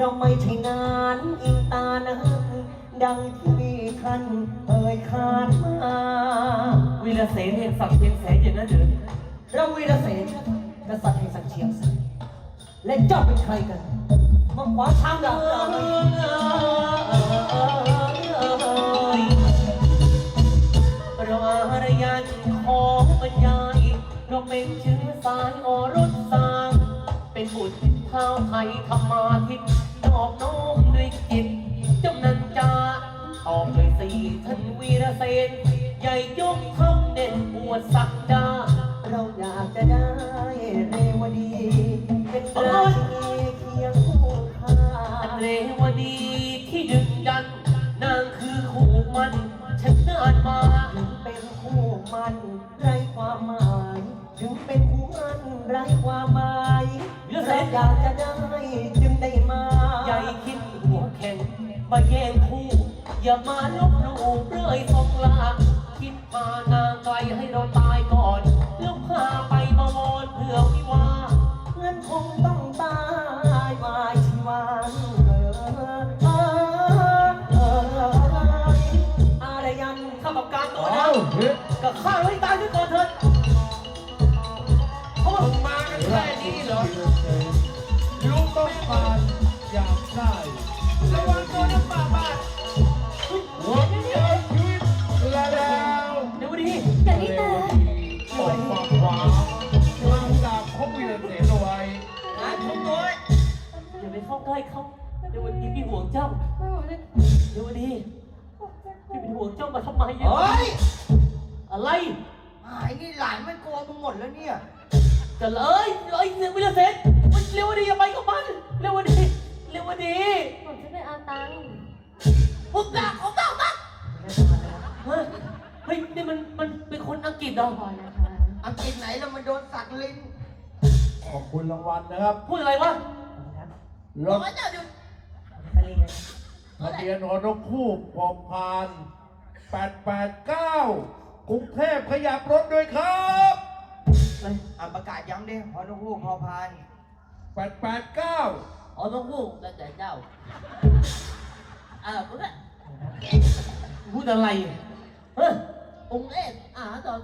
เราไม่ใช่งานอินตานั้นดังที่ท่านเอ่ยขานมาวีรเสนแห่งศักดิ์เพียงแสนอย่างนั้นหรือเราวีรเสนกษัตริย์แห่งสักดิ์เชียงแสนและเจ้าเป็นใครกันมาขวางทางดับเราเราอารยันของบรรยายเราเป็นชื้อสายอรสสาง เป็นบุตรเท้าไทยธรรมาทิต สิท่านวีรเสนใหญ่ยกคำเด่นอวดศักดา เราอยากจะได้เรวดี เป็นราชินีเคียงคู่ข้าเรวดีที่ดึงดัน นางคือคู่มันฉันนานมาถึงเป็นคู่มันไร้ความหมายถึงเป็นคู่มันไร้ความหมายเราอยากจะได้จึงได้มา ใหญ่คิดหัวแข็งมาแย่งคู่ อย่ามาลบหลู่เรื่อยสงลาคิดพานางไกลให้เราตายก่อนแล้วพาไปมาวอนเพื่อวิวาห์เงินคงต้องตายมาชีวันเออเออเอออารยันข้าประกาศตัวนะเอ้ากับข้าเราให้ตายด้วยก่อนเถิดเพราะว่ามากันแค่นี้เหรอลูกต้องการอยากได้ระวังตัวนะป่าบ้าน วไม่เจอชีวิตและแล้วเดี๋ยววันนี้อย่างนี้แต่ออกมาขวางวางดาบเขาวีรเสนเอาไว้อย่าไปเข้าใกล้เขาเดี๋ยววันนี้พี่ห่วงเจ้าเดี๋ยววันนี้พี่เป็นห่วงเจ้ามาทำไมเฮ้ยอะไรหายนี่หลานมันกลัวมึงหมดแล้วเนี่ยจะเลยเอ้ยเร็ววิลเซนมันเร็ววันนี้อย่าไปกับมันเร็ววันนี้เร็ววันนี้ผมจะเป็นอาตังผ เหรอพอนะคะอังกฤษไหนแล้วมันโดนสักลิ้นขอบคุณรางวัลนะครับพูดอะไรวะรถทะเบียนหอนกคู่พอพาน889กรุงเทพขยับรถด้วยครับอ่านประกาศย้ำดิฮอนฮูกพอพาน889อ๋อต้องพูดแล้วแต่เจ้าเออพูดอะพูดอะไรเฮ้ยองค์เอกอ่าตอน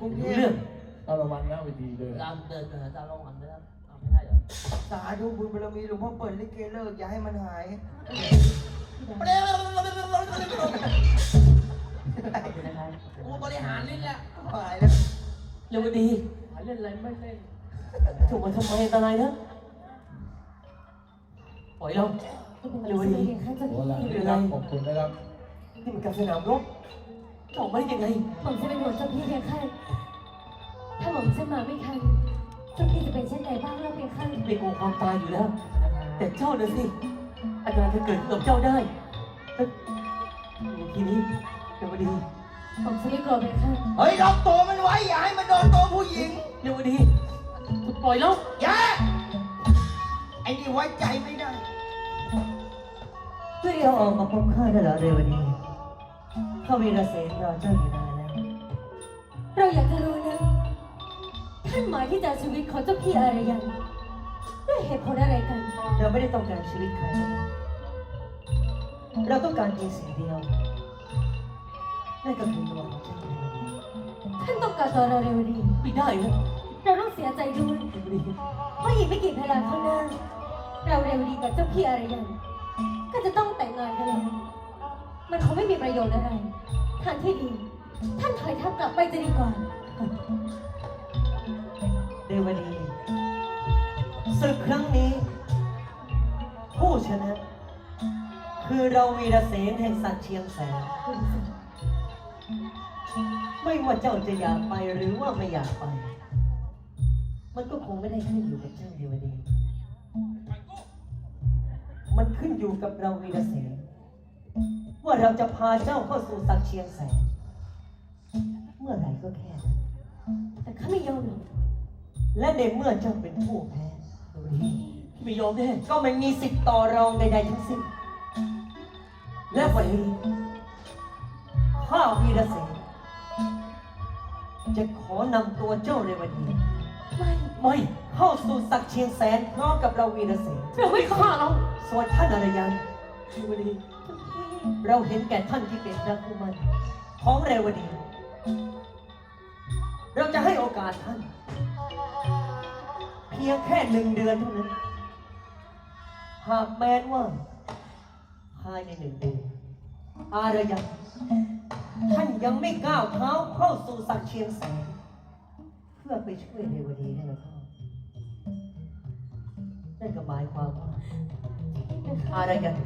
กรุงเทเรื่อพงเอารางวัลหน้าเวทีเลยรามเดินเดินจะลงอันไม่ได้เอาไม่ได้เหรอสาธุบุญบารมีหลวงพ่อเปิดลิเกเลิกอย่าให้มันหายกูบริหารลิ้นแล้วหายแล้วเร็วดีหาเล่นอะไรไม่เล่นถูกมาทำไมอันตรายนะปล่อยเราที่เป็นอะไรเพียงข้าเจ้าโอ้ล่ะพี่นะครับขอบคุณนะครับนี่มันการสนามรบ ออกมาได้ยังไงผมจะเป็นห่วงเจ้าพี่เพียงข้าถ้าผมจะมาไม่ทันเจ้าพี่จะเป็นเช่นไรบ้างแล้วเพียงข้าไม่กลัวความตายอยู่แล้ว แต่เจ้าน่ะสิ อาจารย์จะเกิดขึ้นกับเจ้าได้แต่ทีนี้เร็วดี ผมจะไม่กลัวเพียงข้าเฮ้ยล็อกตัวมันไว้ อย่าให้มันโดนตัวผู้หญิงเร็วดีปล่อยแล้วอย่าไอ้นี่ไว้ใจไม่ได้เพื่อเอาออกมาพบข้าได้เหรอเรวดี ข้าวีรเสนรอเจ้าอยู่นานแล้ว เราอยากจะรู้นะ ท่านหมายที่จะเอาชีวิตของเจ้าพี่อารยันด้วยเหตุผลอะไรกัน เราไม่ได้ต้องการชีวิตใครเราต้องการเพียงสิ่งเดียวนั่นก็คือตัวของเจ้าท่านต้องการตัวเราเร็วดีไม่ได้นะเราต้องเสียใจด้วยเร็วดีเพราะอีกไม่กี่เวลาข้างหน้าเราเร็วดีกับเจ้าพี่อารยันก็จะต้องแต่งงานกันแล้วมันคงไม่มีประโยชน์อะไร ทางที่ดี ท่านถอยทัพกลับไปจะดีกว่าเรวดีศึกครั้งนี้ ผู้ชนะ คือเราวีรเสนแห่งสัตว์เชียงแสนไม่ว่าเจ้าจะอยากไปหรือว่าไม่อยากไป มันก็คงไม่ได้ขึ้นอยู่กับเจ้าเรวดี มันขึ้นอยู่กับเราวีรเสน ว่าเราจะพาเจ้าเข้าสู่สักดิ์เชียงแสน เมื่อไหร่ก็แค่นั้นแต่ข้าไม่ยอมหรอกและในเมื่อเจ้าเป็นผู้แพ้เร็วดีไม่ยอมแน่ก็ไม่มีสิทธิ์ต่อรองใดๆทั้งสิ้น และวันนี้ข้าวีรเสนจะขอนำตัวเจ้าเรวดีไม่ไม่เข้าสู่ศักดิ์เชียงแสนพร้อมกับเราวีรเสนเราไม่ฆ่าเราส่วนท่านอารยันเรวดี เราเห็นแก่ท่านที่เป็นพระคุมันของเรวดี เราจะให้โอกาสท่าน เพียงแค่หนึ่งเดือนเท่านั้น หากแม้นว่าภายในหนึ่งเดือนอารยันท่านยังไม่ก้าวเท้าเข้าสู่สักเชียงแสนเพื่อไปช่วยเรวดีนั่นแหละครับนั่นก็หมายความว่าอารยัน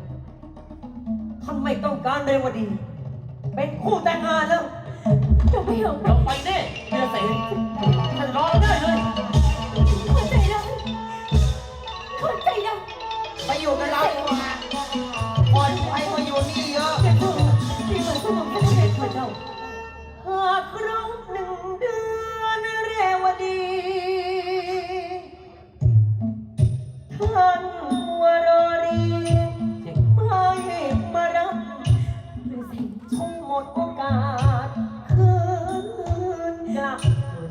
ท่านไม่ต้องการเรวดี เป็นคู่แต่งงานแล้วเราไม่ยอมเราไปแน่เรือเสนท่านรอเราได้เลยคนใจร้ายคนใจร้ายไปอยู่กับเราดีกว่า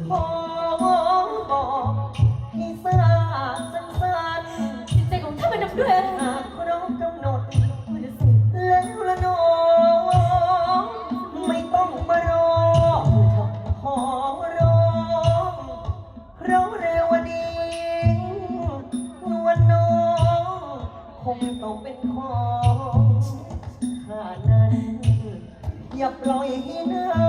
ขอบอกให้ทราบสั้นจิตใจของท่านมันนับด้วยอะไรๆหากครบกำหนดดูสิแล้วละน้องไม่ต้องมารอขอร้องเพราะเรวดีนวลน้องคงต้องเป็นของข้านั้นอย่าปล่อยให้เนา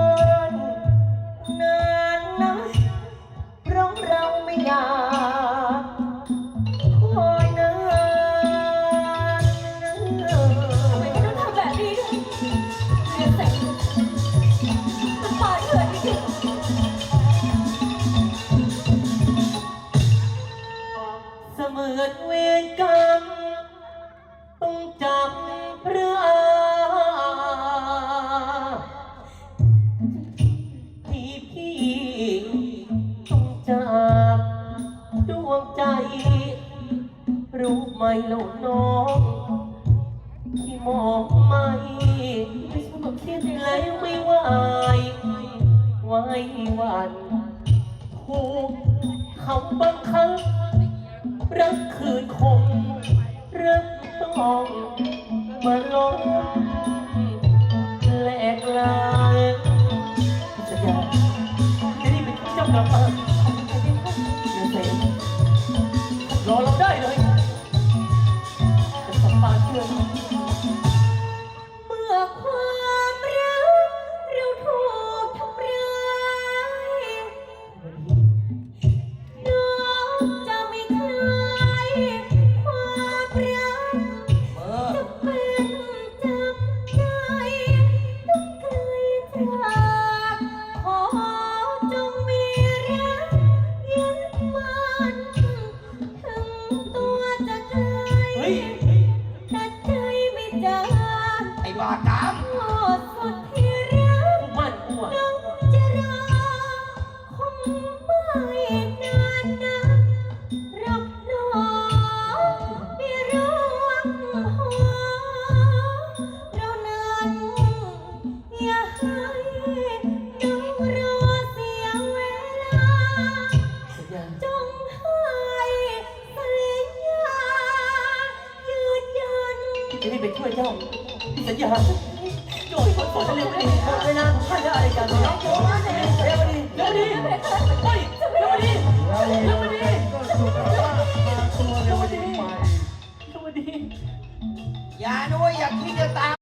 รู้ไหมเล่าน้องที่มองไม่ๆไม่ใช่ผมเครียดแล้วไม่ไหวไหวหวันถูกเขาบังคับรักคืนคงรักต้องมาลงแลก จะได้ไปช่วยเจ้าพี่สัญญาโดยคนสอนเร็วดีหมดเวลาของท่าแล้วอะไรกันเนี่ยเรวดีเร็วดีเฮ้ยเร็วดีเร็วดีก็สุดว่าตัวเร็วดีไปเร็วดีอย่าด้วยอย่าคิดจะตาม